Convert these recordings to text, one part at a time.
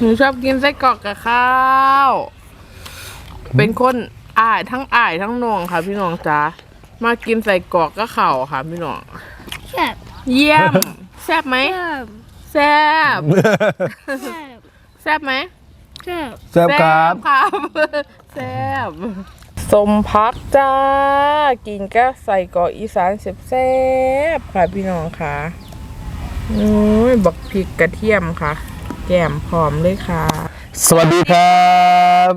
หนูชอบกินไส้กรอกกับข้าว เป็นคนอ่ายทั้งอ่ายทั้งหนวงค่ะ พี่น้องจ้ามากินใส่กรอกกับข้าวค่ะ พี่น้องแซ่บเยี่ยมแซ่บไหมแซ่บแซ่บแซ่บแซ่บไหมแซ่บแซ่บครับครับแซ่บสมพักจ้า กินก็ใส่กรอกอีสานแซ่บๆค่ะพี่น้องค่ะโอ้ยบักพริกกระเทียมค่ะ แก้มพร้อมเลยค่ะ สวัสดีครับ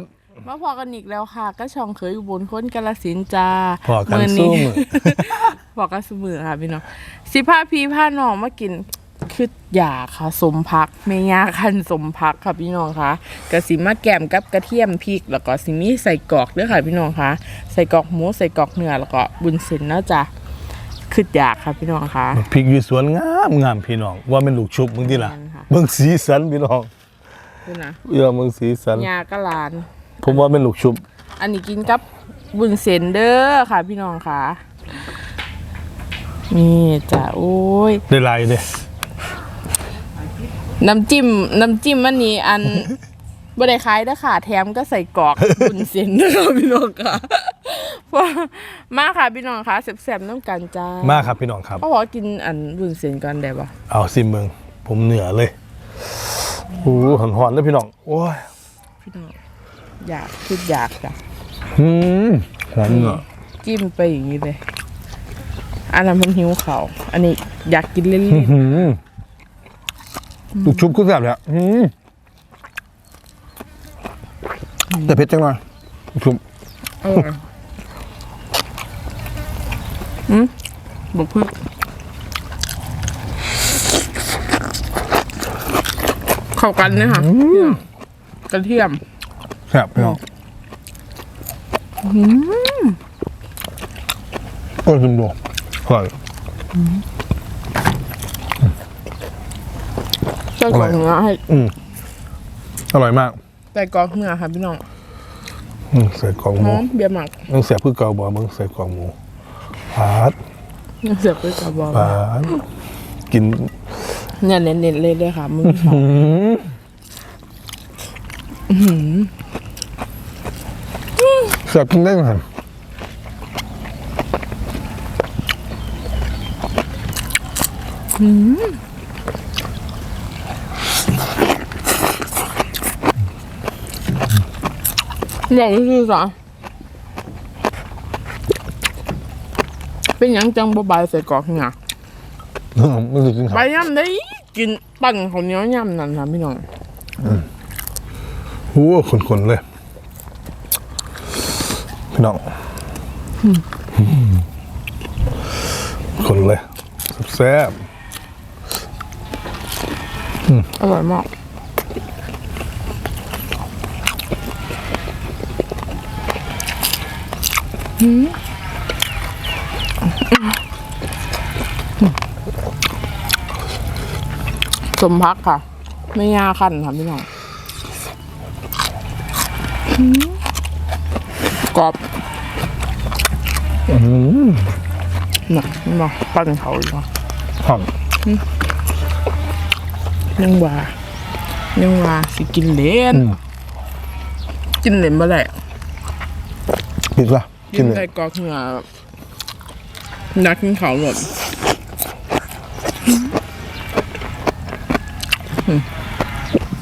มาพอกันอีกแล้วค่ะ ก็ช่องเคยอยู่บนค้นกาลสินธุ์จ้าพอกันมื้สู้มือพอกันสู้มือค่ะพี่น้องสิผ้าพีผ้าน้องมากินคืออยากค่ะ สมพักเมยาคันสมพักค่ะพี่น้องค่ะกะสิมาแกมกับกระเทียมพริก แล้วก็สิมีใส่กรอกด้วยค่ะพี่น้องค่ะ ใส่กรอกหมูใส่กรอกเนื้อแล้วก็บุญเส้นนะจ๊ะ คืออยากค่ะพี่น้องค่ะพริกอยู่สวนงามงามพี่น้อง ว่าเป็นลูกชุบมึงที่ล่ะแม่นค่ะเบิ่งสีสันพี่น้องคือนะเอื้อมึงสีสันยากะลาน ผมว่าเป็นลูกชุบ อันนี้กินกับบุญเซนเดอร์ค่ะ พี่น้องค่ะนี่จ้ะโอ้ยได้ลายเด้น้ำจิ้มน้ำจิ้มอันนี้อันบ่ได้ขายเด้อค่ะ แถมก็ใส่กรอกบุญเซนเดอร์พี่น้องค่ะเพราะ มาค่ะพี่น้องค่ะแซ่บๆน้ำกันจ้ามาครับพี่น้องครับเขาบอกว่ากินอันบุญเซนก่อนได้ปะเอาสิเมืองผมเหนือเลยโอ้หอนหอนๆเลยพี่น้องโอ้ยพี่น้องอยากคืออยากจ้ะอืมหอมเนาะจิ้มไปอย่างนี้เลย อันนั้นมันหิวเขาวอันนี้อยากกินเล่นอื้อหือลูกชุบก็แซ่บเลยอะอืมแต่เผ็ดจังเลยลูกชุบๆอร่อย อืมบอกพึ่งเข้ากันเนี่ยค่ะกระเทียมแซ่บพี่น้องโอ้ยคุณดูอร่อยใส่กรอกเนื้อให้อืมอร่อยมากใส่กรอกเนื้อค่ะพี่น้องอืมใส่กล่องหหมูอมเบียร์หมักมึงเสียบพืชเกาบอมึงใส่กล่องหมู ปาดเสียบไปกับบอลปาดกินเนี่ยเน้นๆเลยเลยค่ะมึงหืมเสียบกินได้ไหมบอกก็คือสะ เป็นหยังจังบ่บายใส่กรอกเนื้อมึงสิกินใบข้าวย่ำได้กินปั่นข้าวเหนียวย่ำนั่นค่ะพี่น้องโอ้ขนๆเลย พี่น้องขนเลย แซ่บอร่อยมาก สมพักค่ะ ไม่ยาคันค่ะพี่น้องกรอบหนักมาปั้นเขาอีกแล้วหอมยังว่ายังว่าสิกินเหลนอืมกินเหลนบ่ได้ปิดละกิกินนเลยใส่กรอกเหงื่อนักกินเขาวหมดอืม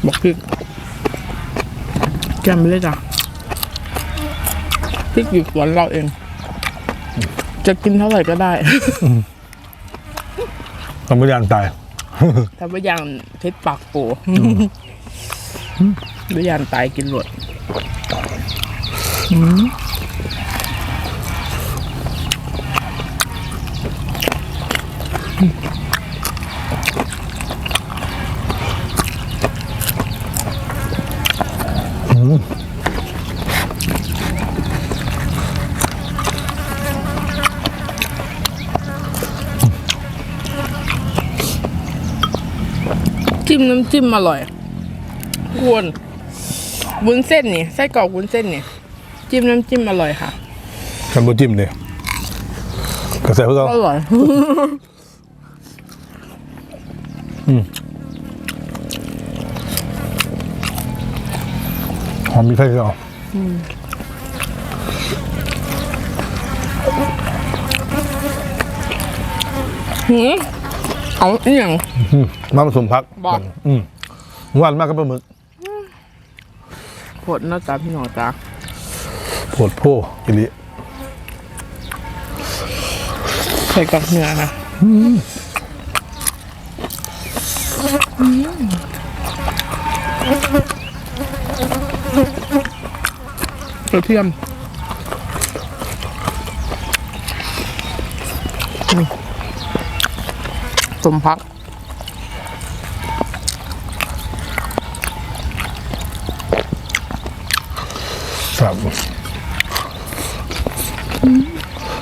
บอกพริกแกมไปเลยจ้ะพริกอยู่สวนเราเอง จะกินเท่าไหร่ก็ได้ทำไม่ยานตายถ้าไม่ย่างเพชรปากโปไม่ย่างตายกินหลด จิ้มน้ำจิ้มอร่อยกวนวุ้นเส้นนี่ไส้กรอกวุ้นเส้นนี่จิ้มน้ำจิ้มอร่อยค่ะกันโบจิ้มเลยกระแสเพื่ออเขาร่อยออมมีไข่เจียวหืม เอาอีหยัง อืมมาผสมพักบอก อืมหวานมากกับปลาหมึกโผดหน้าตาพี่น้องจ้าโผดโพอิลิใส่กับเนื้อนะกระเทียมอืม สมพักครับ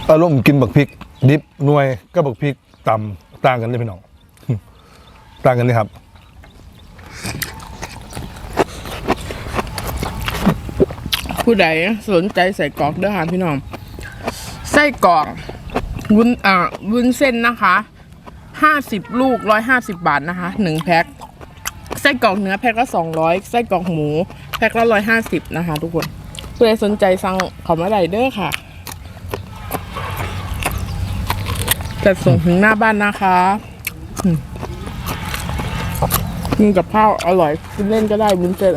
อารมณ์กินบักพริก ดิบหน่วยก็บักพริกตำต่างกันเลยพี่น้องต่างกันเลยครับผู้ใดสนใจใส่กรอกเด้อค่ะพี่น้องไส้กรอกวุ้นอ่าวุ้นเส้นนะคะ ห้าสิบลูกร้อยห้าสิบบาทนะคะหนึ่งแพ็คไส้กรอกเนื้อแพ็คละสองร้อยไส้กรอกหมู แพ็คละร้อยห้าสิบนะคะ ทุกคนผู้ใดสนใจสั่งขามาไดเด้อค่ะจัดส่งถึงหน้าบ้านนะคะกินกับข้าวอร่อยกินเล่นก็ได้วุ้นเส้น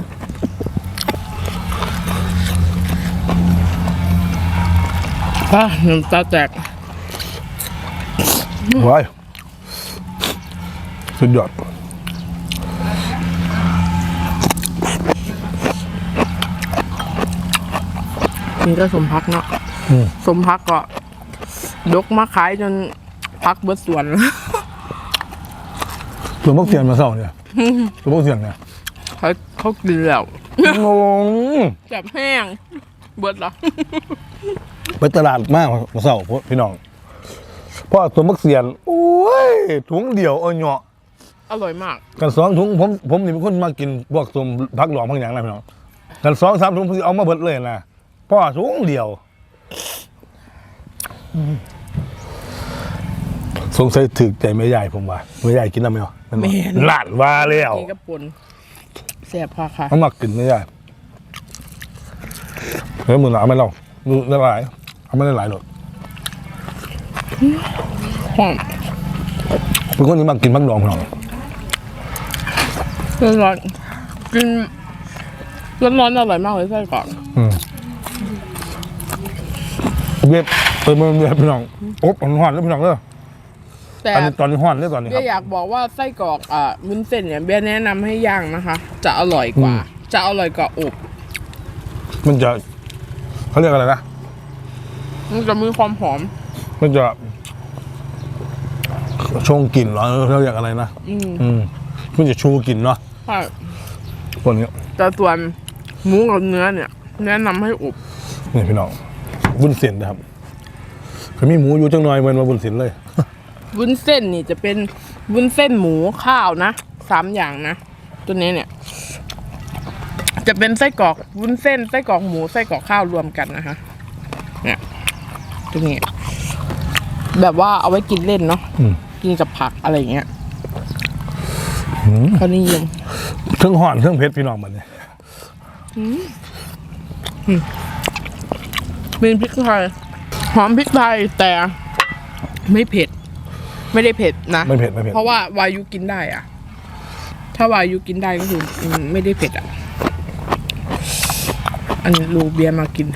อะน้ำตาแตกว้าย สุดยอดนี่ก็สมพักเนาะอืมสมพักก็ดกมาขายจนพักเบิดสวนส่วนพวกเสียนมาเศร้าเนี่ยส่วนพวกเสียนเนี่ยเขาเขากินแล้วงงจับแห้ง เบิดเหรอไปตลาดมากมาเศร้าพวกพี่น้องเพราะส่วนพวกเสียนโอ้ยถุงเดียวเอาเหาะ อร่อยมาก กันสองถุงผมผมนี่เป็นคนมากินพวกสมพักหลองพักอย่างไรพี่น้องกันสองสามถุงผมสิเอามาเบิดเลยนะเพราะว่าถุงเดียวสงสัยถึกใจไม่ใหญ่ผมว่าไม่ใหญ่กินแล้วไหมวะแม่น หลานว่าแล้วกินกับปนแซ่บค่ะค่ะเขามักกินไม่ใหญ่เฮ้ยมือหนาไม่เล่ามือละลายเอาไม่ได้หลายหรอกหอมเป็นคนที่มักกินพักหลองพี่น้อง ร้อนๆกินร้อนๆอร่อยมากเลยไส้กรอกเว็บเปิดมือเว็บพี่น้องอบหอนๆแล้วพี่น้องเด้อแต่อันนี้ตอนนี้หอนเลยตอนนี้คเบีรัยบ อยากบอกว่าไส้กรอกอะวุ้นเส้นเนี่ยเบียแนะนำให้ย่างนะคะ จะอร่อยกว่า อืม จะอร่อยกว่าอบมันจะเขาเรียกอะไรนะ มันจะมีความหอม มันจะชงกลิ่นเหรอเขาเรียกอะไรนะ อืม อืมมันจะชูกลิ่นเนาะ ใช่คนนี้แต่ส่วนหมูกับเนื้อเนี่ย แนะนำให้อบนี่พี่น้องบุญเส้นนะครับเขามีหมูอยู่จังหน่อยเหมือนมาบุญเส้นเลย วุ้นเส้นนี่จะเป็นวุ้นเส้นหมูข้าวนะสามอย่างนะตัวนี้เนี่ย จะเป็นไส้กรอกวุ้นเส้นไส้กรอกหมูไส้กรอกข้าวรวมกันนะคะเนี่ยตัวนี้ แบบว่าเอาไว้กินเล่นเนาะอืม กินกับผักอะไรอย่างเงี้ยเขานิยม เครื่องห่อนเครื่องเพชรพี่น้องมันเนี่ยเป็นพริกไทยหอมพริกไทยแต่ไม่เผ็ด ไม่ได้เผ็ดนะไม่เผ็ดไม่เผ็ดเพราะว่าวายุกินได้อะถ้าวายุกินได้ก็คืออืมไม่ได้เผ็ดอะ อันนี้ลูเบียร์มากิน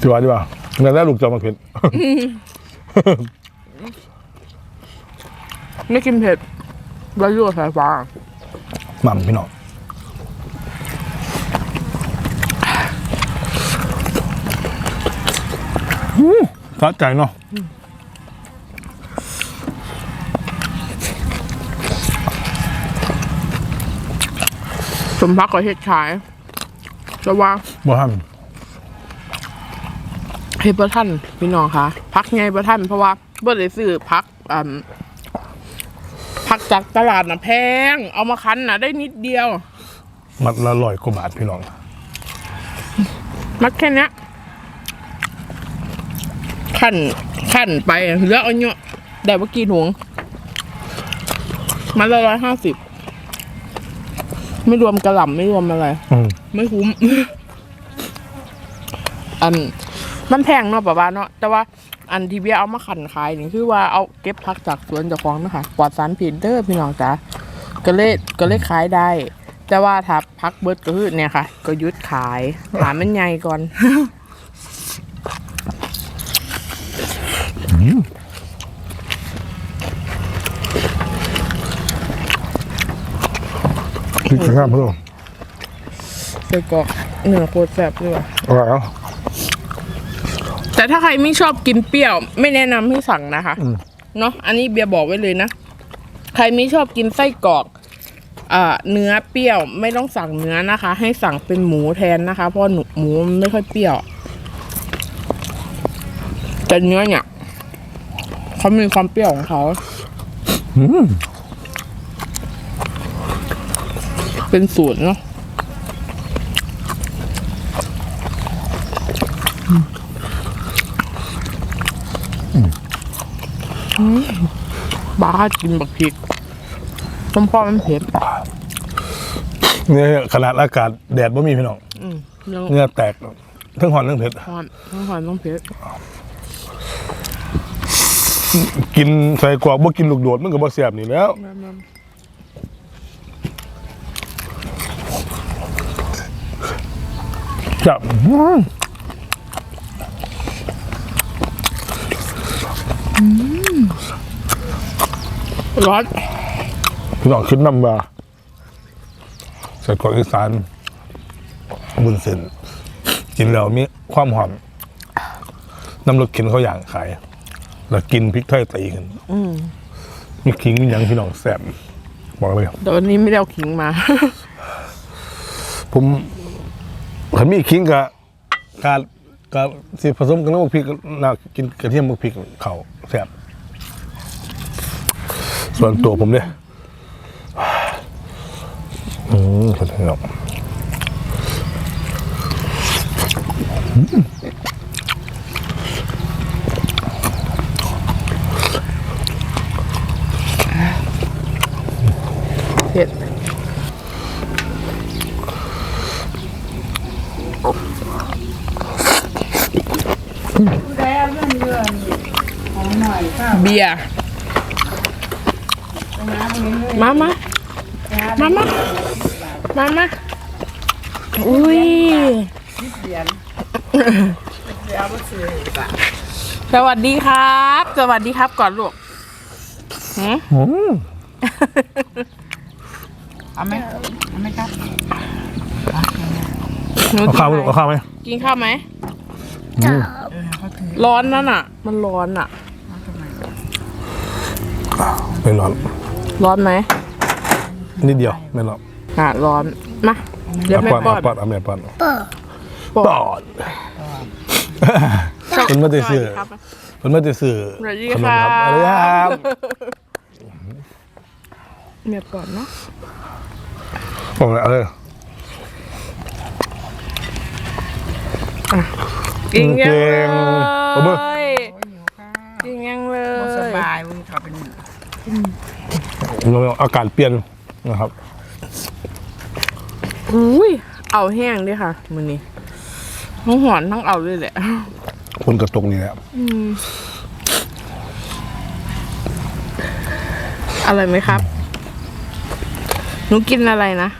สิว่าดีกว่าแล้วแล้วลูกจะมาเผ็ดไม่กินเผ็ดวายุกับสายฟ้าหม่ำพี่น้อง สะใจเนาะสมพักกับเห็ดขายจะว่าบ่ทันเห็ดประทันพี่น้องคะพักไงประทันเพราะว่าเบ่ได้ซื้อพักอ่าพักจากตลาดนะแพง เอามาคั้นนะได้นิดเดียว มัดละร้อยกว่าบาทพี่น้อง มัดแค่เนี้ย ขั้นขั้นไปเหลือเอาเนาะได้ว่ากี่ถุงมันละร้อยห้าสิบไม่รวมกระหล่ำไม่รวมอะไร อืมไม่คุ้ม อัน มันแพงเนาะป้าบ้านเนาะ แต่ว่าอันที่เบียเอามาขันขายนี่คือว่าเอาเก็บพักจากสวนเจ้าของนะคะปลอดสารพิษเด้อพี่น้องจ้าก็เลยก็เลยขายได้ แต่ว่าถ้าพักเบิดก็คือเนี่ยค่ะ ก็หยุดขายหามันใหญ่ก่อน พริกข้ามเพิ่มใส่กรอกเนื้อโคตรแซ่บเลยว่ะอร่อยเนาะแต่ถ้าใครไม่ชอบกินเปรี้ยว ไม่แนะนำให้สั่งนะคะอืม เนาะอันนี้เบียร์บอกไว้เลยนะ ใครไม่ชอบกินไส้กรอกอ่าเนื้อเปรี้ยวไม่ต้องสั่งเนื้อนะคะ ให้สั่งเป็นหมูแทนนะคะ เพราะหนูหมูมันไม่ค่อยเปรี้ยวแต่เนื้อเนี่ย เขามีความเปรี้ยวของเขาอืมเป็นสูตรเนาะอืมบ้ากินบักพริกต้มพ่อมันเผ็ดเนี่ยขนาดอากาศแดดไม่มีพี่น้องอืมยังเนื้อแตกทั้งหอนทั้งเผ็ดหอนต้องหอนต้องเผ็ด กินใส่กรอกบ่กินลูกโดดมันก็บ่แซ่บนี่แล้วแม่นจับอืมๆร้อนพี่น้องคิดน้ำว่าใส่กรอกอีสานบุญเส้นกินแล้วมีความหอมน้ำรสเข็นเขาอย่างขาย แล้วกินพริกไทยตีกันอืมมีขิงมีหยังพี่น้องแซ่บบอกเลยแต่วันนี้ไม่ได้เอาขิงมา ผมขันมีขิงกับการกับสิผสมกันกับพริกน่ากินกระเทียมกับพริกเขาแซ่บส่วนตัวผมเนี่ยอืมขอโทษครับอืม เผ็ด เบียร์มามามามามามาอุ้ยสวัสดีครับ สวัสดีครับก่อนลูกหืมอืมเอาไหมเอาไหมครับหนูเอาข้าวไหมลูกเอาข้าวไหมกินข้าวไหม อืมเออเขา ถือร้อนนั่นอะ มันร้อนอะมาทำไมไม่ร้อน ร้อนไหมนิดเดียวไม่ร้อนอะร้อนมาเดี๋ยวเอาแม่ปอนป้อเอานปอนเอาแม่ปอนเปิดป้อนปอนคนไม่ได้ซื้อสวัสดีครับคนไม่ได้ซื้อสวัสดีขนมครับสวัสดีครับเมียก่อนเนาะผมเอา เลยกินยังเลเก่งเอามือยโอ้ยหิวข้าวกินยังเลบ่สยบายมึงเขาเป็นอากาศเปลี่ยนนะครับอุ้ยเอาแห้งด้วยค่ะมือนี้ทั้งหอนทั้งเอาเลยแหละคนกระตกนี่แหละอืมอะไรไหมครับหนูกินอะไรนะ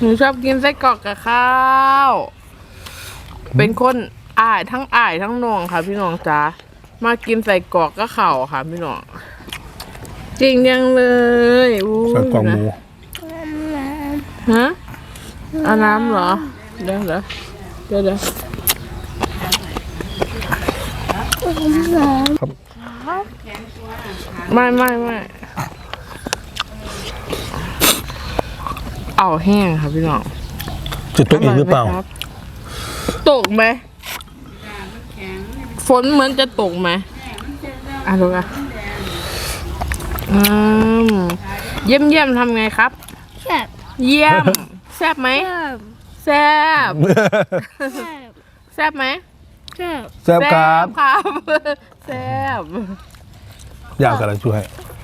หนูชอบกินไส้กรอกกับข้าว เป็นคน อ่ายทั้งอ่ายทั้งนองค่ะ พี่น้องจ้ามากินใส่กรอกก็เข่าวค่ะ พี่น้องจริงยังเลยอู้ยใส่กล่องหมูฮะเอาน้ำเหรอเดี๋ยวเดี๋ยวเดี๋ยวเดี๋ยวไม่ไม่ไม่เอาแห้งค่ะพี่น้องจะตกอีกหรือเปล่ายไมคบตกไหม ฝนเหมือนจะตกไหมอะดูกันอืมเยี่ยมเยี่ยมทำไงครับ แซ่บเยี่ยม แซ่บไหม แซ่บแซ่บ แซ่บแซ่บไหมแซ่บแซ่บครับ ครับ แซ่บอยากกันอะไรช่วย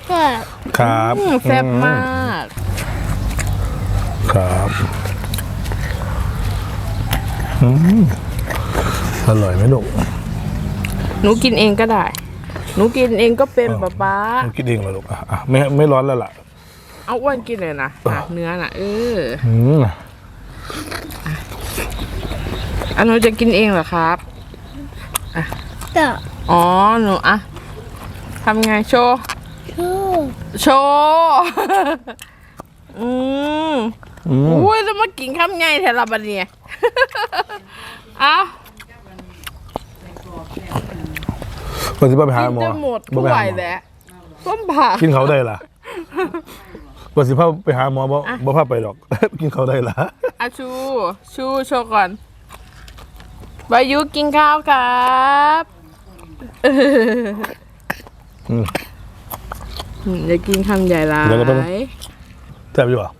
แซ่บครับอืมแซ่บมาก ครับอืมอร่อยไหมลูก หนูกินเองก็ได้ หนูกินเองก็เป็นป๊าป๊าหนูกินเองเหรอลูกอะอะไม่ไม่ร้อนแล้วล่ะ เอาอ้วนกินเลยนะอะเนื้อน่ะเอออืมอันหนูจะกินเองเหรอครับก็อ๋อหนูอะทำไงโชว์ชูโชว์อืมอืม อุ้ยแล้วมากินข้ามไงแถวละบันเนี่ย เอ้า วันที่ป้าไปหากินหมอจะหมดบ่ผู้ไปไหวหาหมอแล้วส้มผ่ากินเขาได้ล่ะวันสิพาไปหาหมอบ่บ่พาไปหรอก กินเขาได้ล่ะอาชู ชูโชว์ก่อนวายุกินข้าวครับอืมอืมอย่ากินคำใหญ่หลายเดี๋ยวก็ต้องแซ่บอยู่อะ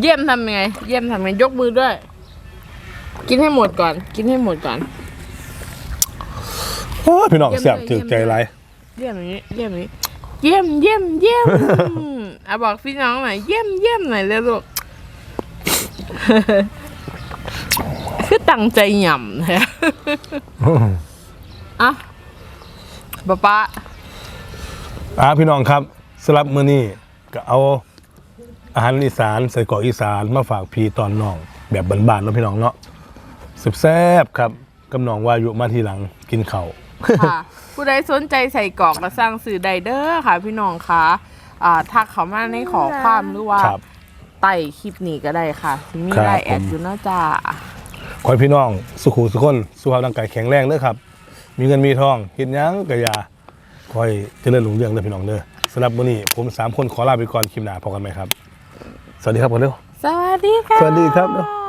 เยี่ยมทำยังไง เยี่ยมทำยังไงยกมือด้วย กินให้หมดก่อน กินให้หมดก่อนโอ้ยพี่น้องเยี่ยมแซ่บเลยถึกใจเยี่ยมเลยหลายเยี่ยมอย่างนี้เยี่ยมอย่างนี้เยี่ยมเยี่ยมเยี่ยมอะบอกพี่น้องหน่อยเยี่ยมเยี่ยมหน่อยเร็วลูกคือตั้งใจหย่ำเลยอะป๊าป๊าอ่าพี่น้องครับสำหรับมื้อนี้ก็เอาอาหารอีสานใส่กรอกอีสานมาฝากพี่ตอนน้อง แบบบ้านๆเนาะพี่น้องเนาะแซ่บๆครับกำนองวายุมาทีหลังกินข้าว ค่ะ ผู้ใดสนใจใส่กรอกมาสร้างสื่อใดเด้อค่ะ พี่น้องคะอ่าทักเขามาในขอความหรือว่าครับ ไต่คลิปนี้ก็ได้ค่ะที่มีครับ ไลน์แอดผมอยู่เนาะจ้า ขอให้พี่น้องสุขุสุขคนสุขภาพร่างกายแข็งแรงเด้อครับ มีเงินมีทองเฮ็ดหยังก็อย่าขอให้เจริญรุ่งเรืองเด้อพี่น้องเด้อสำหรับมื้อนี้ผมสามคนขอลาไปก่อนคลิปหน้าพบกันใหม่ครับ สวัสดีครับก่อนเร็ว สวัสดีค่ะ สวัสดีครับ